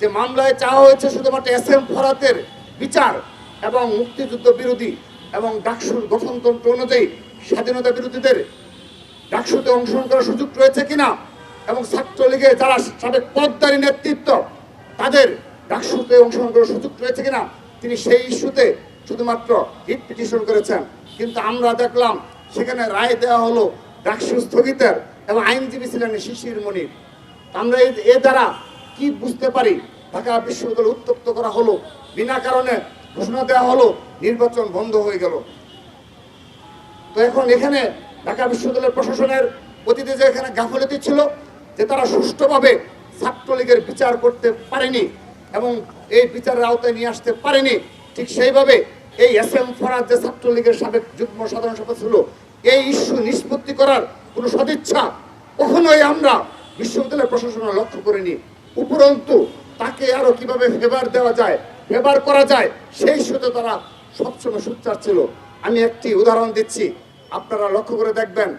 যে মামলায় চাওয়া হয়েছে শুধুমাত্র এস এম ফরাতের বিচার এবং মুক্তিযুদ্ধ বিরোধী এবং ডাকসুর গঠনতন্ত্র অনুযায়ী স্বাধীনতা বিরোধীদের ডাকসুতে অংশগ্রহণ করার সুযোগ রয়েছে কিনা এবং ছাত্রলীগের যারা সাবেক পদদারী নেতৃত্ব, তাদের ডাকসুতে অংশগ্রহণ করার সুযোগ রয়েছে কিনা তিনি সেই ইস্যুতে শুধুমাত্র হিট পিটিশন করেছেন। কিন্তু আমরা দেখলাম সেখানে রায় দেওয়া হলো ডাকসু স্থগিতের এবং আইনজীবী ছিলেন শিশির মনির। আমরা এ দ্বারা কি বুঝতে পারি? ঢাকা বিশ্ববিদ্যালয় উত্তপ্ত করা হলো। বিনা কারণে ঘোষণা দেওয়া হলো, নির্বাচন বন্ধ হয়ে গেল। তো এখন এখানে ঢাকা বিশ্ববিদ্যালয় প্রশাসনের অতীতে যে এখানে গাফলতি ছিল, যে তারা সুষ্ঠুভাবে ছাত্রলীগের বিচার করতে পারেনি এবং এই বিচারের আওতায় নিয়ে আসতে পারেনি, ঠিক সেইভাবে এই এস এম ফরাজ যে ছাত্রলীগের সাবেক যুগ্ম সাধারণ সভা ছিল, এই ইস্যু নিষ্পত্তি করার কোনো সদিচ্ছা কখনোই আমরা বিশ্ববিদ্যালয় প্রশাসনে লক্ষ্য করিনি। উপরন্তু তাকে আরও কীভাবে ফেভার দেওয়া যায়, ফেভার করা যায়, সেই ইস্যুতে তারা সবসময় সুচ্চার ছিল। আমি একটি উদাহরণ দিচ্ছি, আপনারা লক্ষ্য করে দেখবেন,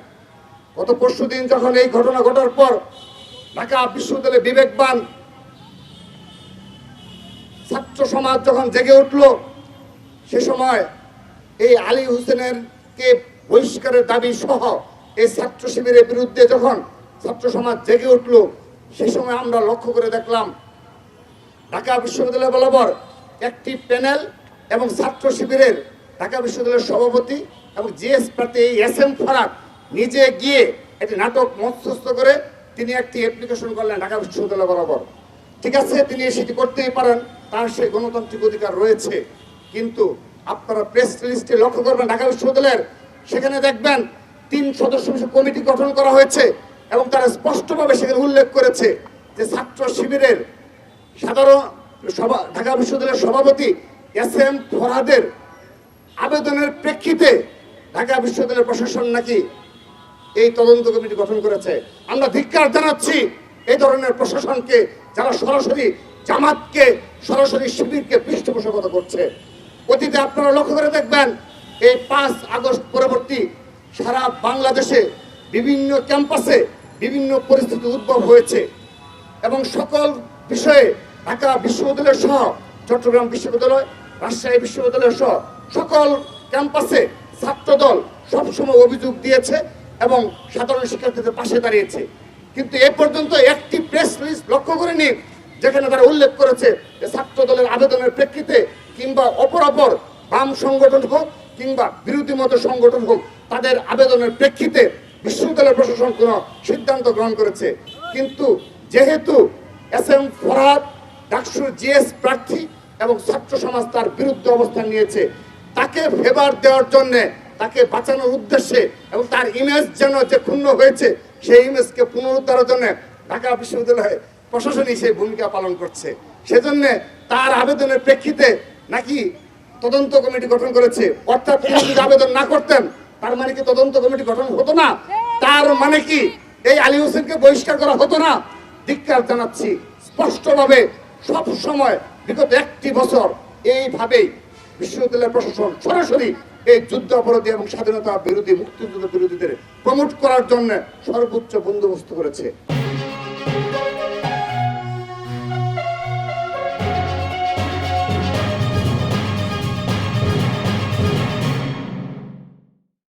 গত পরশু দিন যখন এই ঘটনা ঘটার পর ঢাকা বিশ্ববিদ্যালয়ে বিবেকবান ছাত্র সমাজ যখন জেগে উঠল, সে সময় এই আলী হোসেনের কে বহিষ্কারের দাবি সহ এই ছাত্র শিবিরের বিরুদ্ধে যখন ছাত্র সমাজ জেগে উঠল সে সময় আমরা লক্ষ্য করে দেখলাম ঢাকা বিশ্ববিদ্যালয় বরাবর একটি প্যানেল এবং ছাত্র শিবিরের ঢাকা বিশ্ববিদ্যালয়ের সভাপতি এবং জিএস প্রার্থী এই এস এম ফরাক নিজে গিয়ে একটি নাটক মধ্যস্থ করে তিনি একটি অ্যাপ্লিকেশন করলেন ঢাকা বিশ্ববিদ্যালয় বরাবর। ঠিক আছে, তিনি সেটি করতেই পারেন, তার সেই গণতান্ত্রিক অধিকার রয়েছে। কিন্তু আপনারা প্রেস লিস্টে লক্ষ্য করবেন ঢাকা বিশ্ববিদ্যালয়ের, সেখানে দেখবেন তিন সদস্য কমিটি গঠন করা হয়েছে। এবং তারা স্পষ্টভাবে সেখানে উল্লেখ করেছে যে ছাত্র শিবিরের সাধারণ সভা, ঢাকা বিশ্ববিদ্যালয়ের সভাপতি এস এম ফরহাদের আবেদনের প্রেক্ষিতে ঢাকা বিশ্ববিদ্যালয় প্রশাসন নাকি এই তদন্ত কমিটি গঠন করেছে। আমরা ধিক্কার জানাচ্ছি এই ধরনের প্রশাসনকে যারা সরাসরি জামাতকে, সরাসরি শিবিরকে পৃষ্ঠপোষকতা করছে। অতীতে আপনারা লক্ষ্য করে দেখবেন এই পাঁচ আগস্ট পরবর্তী সারা বাংলাদেশে বিভিন্ন ক্যাম্পাসে বিভিন্ন পরিস্থিতি উদ্ভব হয়েছে এবং সকল বিষয়ে ঢাকা বিশ্ববিদ্যালয় সহ, চট্টগ্রাম বিশ্ববিদ্যালয়, রাজশাহী বিশ্ববিদ্যালয় সহ সকল ক্যাম্পাসে ছাত্রদল সবসময় অভিযোগ দিয়েছে এবং সাধারণ শিক্ষার্থীদের পাশে দাঁড়িয়েছে। কিন্তু এ পর্যন্ত একটি প্রেস লিস্ট লক্ষ্য করেনি যেখানে তারা উল্লেখ করেছে যে ছাত্র দলের আবেদনের প্রেক্ষিতে কিংবা অপরাপর বাম সংগঠন হোক কিংবা বিরোধী মত সংগঠন হোক, তাদের আবেদনের প্রেক্ষিতে বিশ্ববিদ্যালয় প্রশাসন কোনো সিদ্ধান্ত গ্রহণ করেছে। কিন্তু যেহেতু এস এম ফরহাদ ডাকসুর জিএস প্রার্থী এবং ছাত্র সমাজ তার বিরুদ্ধে অবস্থান নিয়েছে, তাকে ফেভার দেওয়ার জন্য, তাকে বাঁচানোর উদ্দেশ্যে এবং তার ইমেজ যেন যে ক্ষুণ্ণ হয়েছে, সেই ইমেজকে পুনরুদ্ধারের জন্য ঢাকা বিশ্ববিদ্যালয় প্রশাসনই সেই ভূমিকা পালন করছে। সেজন্য তার আবেদনের প্রেক্ষিতে নাকি তদন্ত কমিটি গঠন করেছে। অর্থাৎ তিনি যদি আবেদন না করতেন তার মানে কি তদন্ত কমিটি গঠন হতো না? তার মানে কি? এই আলী হোসেনকে বহিষ্কার করা হতো না? ধিক্কার জানাচ্ছি স্পষ্টভাবে সব সময় বিগত একটি বছর এইভাবেই বিশ্ববিদ্যালয় প্রশাসন সরাসরি এই যুদ্ধ অপরাধী এবং স্বাধীনতা বিরোধী মুক্তিযুদ্ধ বিরোধীদের প্রমোট করার জন্য সর্বোচ্চ বন্দোবস্ত করেছে।